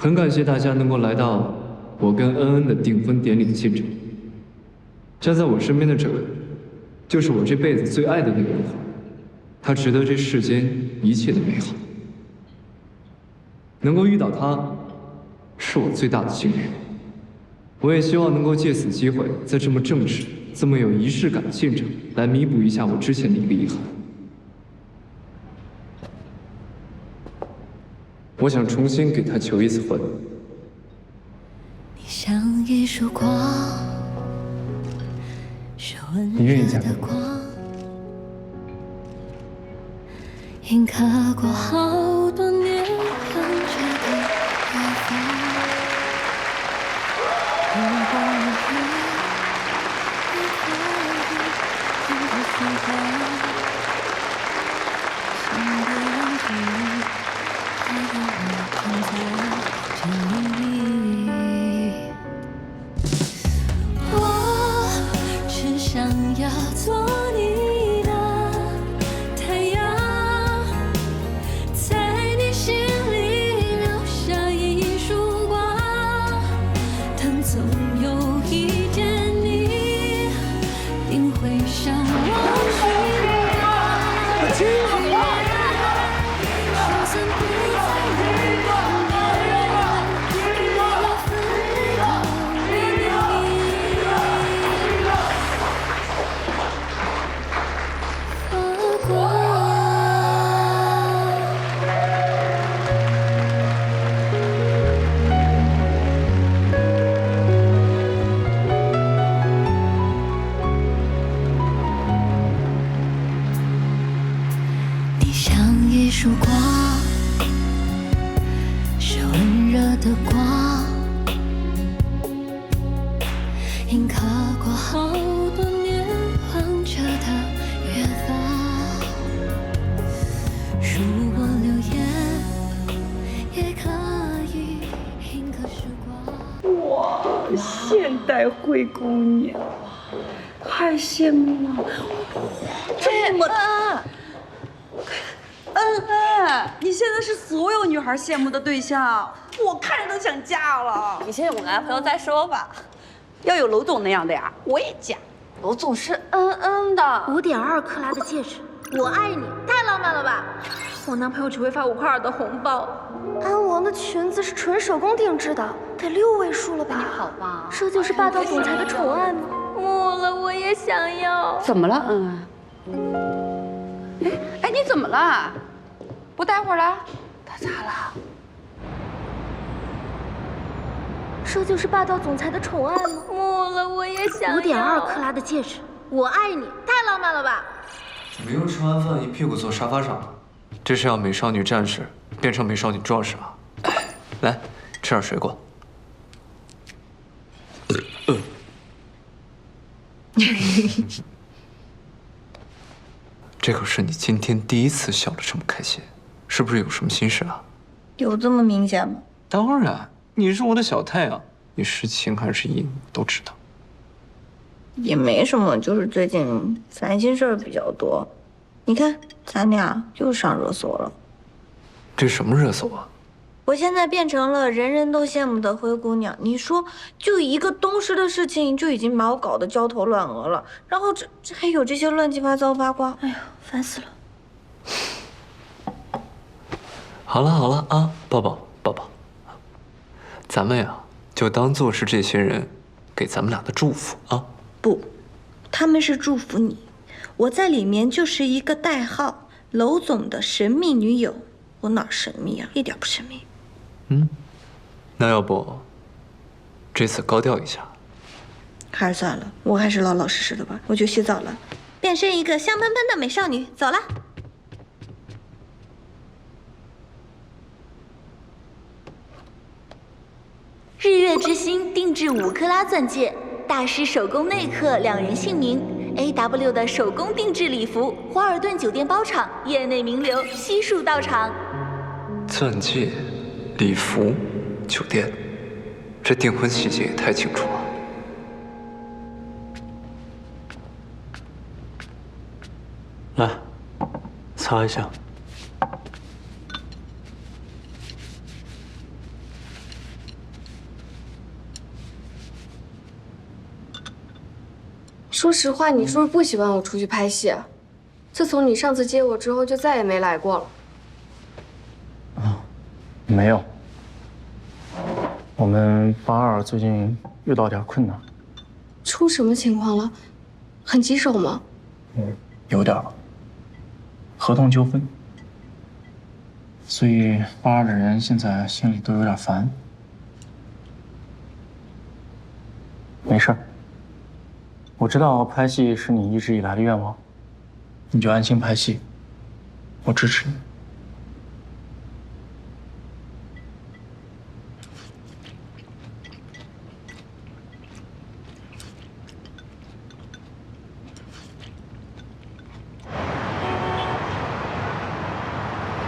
很感谢大家能够来到我跟恩恩的订婚典礼的现场。站在我身边的这位，就是我这辈子最爱的那个人，他，值得这世间一切的美好。能够遇到她，是我最大的幸运。我也希望能够借此机会，在这么正式、这么有仪式感的现场，来弥补一下我之前的一个遗憾。我想重新给他求一次婚。你像一束光，是温你愿意嫁热的给我光，印刻过好多年要做的光，印刻过好多年晃着的远方。如果留言，也可以印刻时光。哇，现代灰姑娘，太羡慕了！哇这么大，你现在是所有女孩羡慕的对象，我看着都想嫁了。你先有个男朋友再说吧。要有楼总那样的呀，我也嫁。楼总是嗯嗯的，五点二克拉的戒指，我爱你，太浪漫了吧！我男朋友只会发五块二的红包。安王的裙子是纯手工定制的，得六位数了吧？你好吧？这就是霸道总裁的宠爱吗？木了，我也想要。怎么了，恩恩？哎哎，你怎么了？不待会儿了？他咋了？这就是霸道总裁的宠爱吗？木了，我也想要。五点二克拉的戒指，我爱你，太浪漫了吧！怎么又吃完饭一屁股坐沙发上了？这是要美少女战士变成美少女壮士吗？来，吃点水果。这可是你今天第一次笑得这么开心，是不是有什么心事啊？有这么明显吗？当然，你是我的小太阳，你是晴还是阴都知道。也没什么，就是最近烦心事儿比较多。你看，咱俩又上热搜了。这什么热搜啊？我现在变成了人人都羡慕的灰姑娘。你说，就一个东施的事情，就已经把我搞得焦头烂额了。然后这这还有这些乱七八糟八卦，哎呀，烦死了。好了好了啊，抱抱抱抱，咱们呀就当做是这些人给咱们俩的祝福啊。不，他们是祝福你，我在里面就是一个代号，娄总的神秘女友。我哪儿神秘啊？一点不神秘。嗯，那要不这次高调一下？还是算了，我还是老老实实的吧。我去洗澡了，变身一个香喷喷的美少女，走了。之星定制五克拉钻戒，大师手工内刻两人姓名。A W 的手工定制礼服，华尔顿酒店包场，业内名流悉数到场。钻戒、礼服、酒店，这订婚细节也太清楚了。来，擦一下。说实话，你是不是不喜欢我出去拍戏啊？自从你上次接我之后，就再也没来过了。啊没有。我们八二最近遇到点困难，出什么情况了？很棘手吗？嗯有点了，合同纠纷，所以八二的人现在心里都有点烦。没事儿，我知道拍戏是你一直以来的愿望，你就安心拍戏，我支持你。